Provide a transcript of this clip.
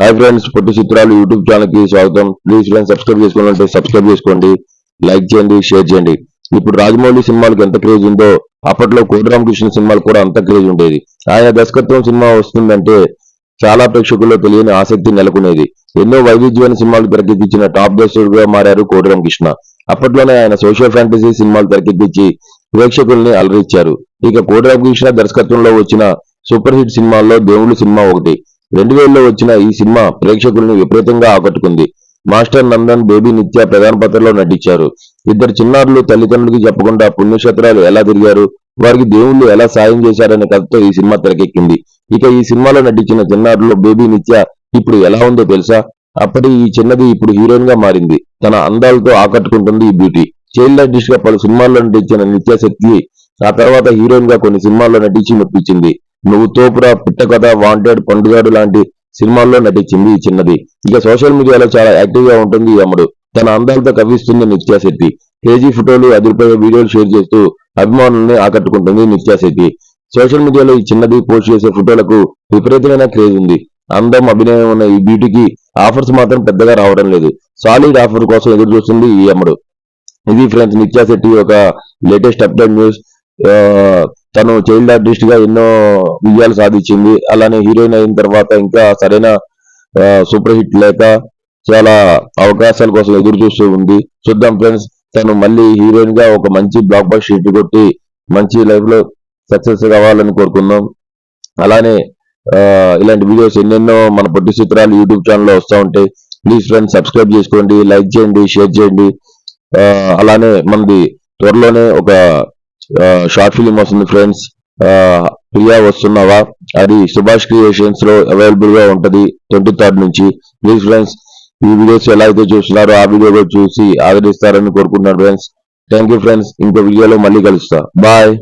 Hi friends పొట్టి చిత్రాలు YouTube ఛానల్కి స్వాగతం. ప్లీజ్ ఫ్రెండ్స్ సబ్స్క్రైబ్ చేసుకోవాలంటే సబ్స్క్రైబ్ చేసుకోండి లైక్ చేయండి షేర్ చేయండి. ఇప్పుడు రాజమౌళి సినిమాలకు ఎంత క్రేజ్ ఉందో అప్పట్లో కోటిరామకృష్ణ సినిమాలు కూడా అంత క్రేజ్ ఉండేది. ఆయన దర్శకత్వం సినిమా వస్తుందంటే చాలా ప్రేక్షకుల్లో తెలియని ఆసక్తి నెలకొనేది. ఎన్నో వైవిధ్యమైన సినిమాలు తెరకెక్కించిన టాప్ దర్శకుడుగా మారారు కోటిరామకృష్ణ. అప్పట్లోనే ఆయన సోషల్ ఫ్యాంటసీ సినిమాలు తెరకెక్కించి ప్రేక్షకుల్ని అలరించారు. ఇక కోటిరామకృష్ణ దర్శకత్వంలో వచ్చిన సూపర్ హిట్ సినిమాల్లో దేవుళ్ళు సినిమా ఒకటి. రెండు వేలలో వచ్చిన ఈ సినిమా ప్రేక్షకుల్ని విపరీతంగా ఆకట్టుకుంది. మాస్టర్ నందన్ బేబీ నిత్య ప్రధాన పాత్రలో నటించారు. ఇద్దరు చిన్నారులు తల్లిదండ్రులకి చెప్పకుండా పుణ్యక్షేత్రాలు ఎలా తిరిగారు వారికి దేవుళ్ళు ఎలా సాయం చేశారనే కథతో ఈ సినిమా తెరకెక్కింది. ఇక ఈ సినిమాలో నటించిన చిన్నారులు బేబీ నిత్య ఇప్పుడు ఎలా ఉందో తెలుసా? అప్పటి ఈ చిన్నది ఇప్పుడు హీరోయిన్గా మారింది. తన అందాలతో ఆకట్టుకుంటుంది ఈ బ్యూటీ. చైల్డ్ ఆర్టిస్ట్గా పలు సినిమాల్లో నటించిన నిత్య శక్తి ఆ తర్వాత హీరోయిన్గా కొన్ని సినిమాల్లో నటించి మెప్పించింది. నువ్వు తోపురా పిట్ట కథ వాంటెడ్ పండుగాడు లాంటి సినిమాల్లో నటించింది ఈ చిన్నది. ఇక సోషల్ మీడియాలో చాలా యాక్టివ్గా ఉంటుంది ఈ అమ్మడు. తన అందాలతో కవిస్తుంది నిత్యాశెట్టి కేజీ ఫోటోలు అదిరిపోయే వీడియోలు షేర్ చేస్తూ అభిమానుల్ని ఆకట్టుకుంటుంది నిత్యాశెట్టి సోషల్ మీడియాలో ఈ చిన్నది పోస్ట్ చేసే ఫోటోలకు విపరీతమైన క్రేజ్ ఉంది. అందం అభినయం ఉన్న ఈ బ్యూటీకి ఆఫర్స్ మాత్రం పెద్దగా రావడం లేదు. సాలిడ్ ఆఫర్ కోసం ఎదురు చూస్తుంది ఈ అమ్మడు. ఇది ఫ్రెండ్స్ నిత్యా శెట్టి ఒక లేటెస్ట్ అప్డేట్ న్యూస్ ఆ, తను చైల్డ్ ఆర్టిస్ట్గా ఎన్నో విజయాలు సాధించింది. అలానే హీరోయిన్ అయిన తర్వాత ఇంకా సరైన సూపర్ హిట్ లేక చాలా అవకాశాల కోసం ఎదురు చూస్తూ ఉంది. చూద్దాం ఫ్రెండ్స్ తను మళ్ళీ హీరోయిన్గా ఒక మంచి బ్లాక్ బస్టర్ హిట్ కొట్టి మంచి లైఫ్లో సక్సెస్ కావాలని కోరుకుందాం. అలానే ఇలాంటి వీడియోస్ ఎన్నెన్నో మన పొట్టి చిత్రాలు యూట్యూబ్ ఛానల్లో వస్తూ ఉంటాయి. ప్లీజ్ ఫ్రెండ్స్ సబ్స్క్రైబ్ చేసుకోండి లైక్ చేయండి షేర్ చేయండి. అలానే మనది త్వరలోనే ఒక షార్ట్ ఫిలిం వస్తుంది ఫ్రెండ్స్ ప్రియా వస్తున్నావా? అది సుభాష్ క్రియేషన్స్లో అవైలబుల్గా ఉంటది ట్వంటీ థర్డ్ నుంచి. ప్లీజ్ ఫ్రెండ్స్ ఈ వీడియోస్ ఎలా అయితే చూస్తున్నారో ఆ వీడియో కూడా చూసి ఆదరిస్తారని కోరుకుంటున్నాను ఫ్రెండ్స్ థ్యాంక్ యూ ఫ్రెండ్స్ ఇంకో వీడియోలో మళ్ళీ కలుస్తా. బాయ్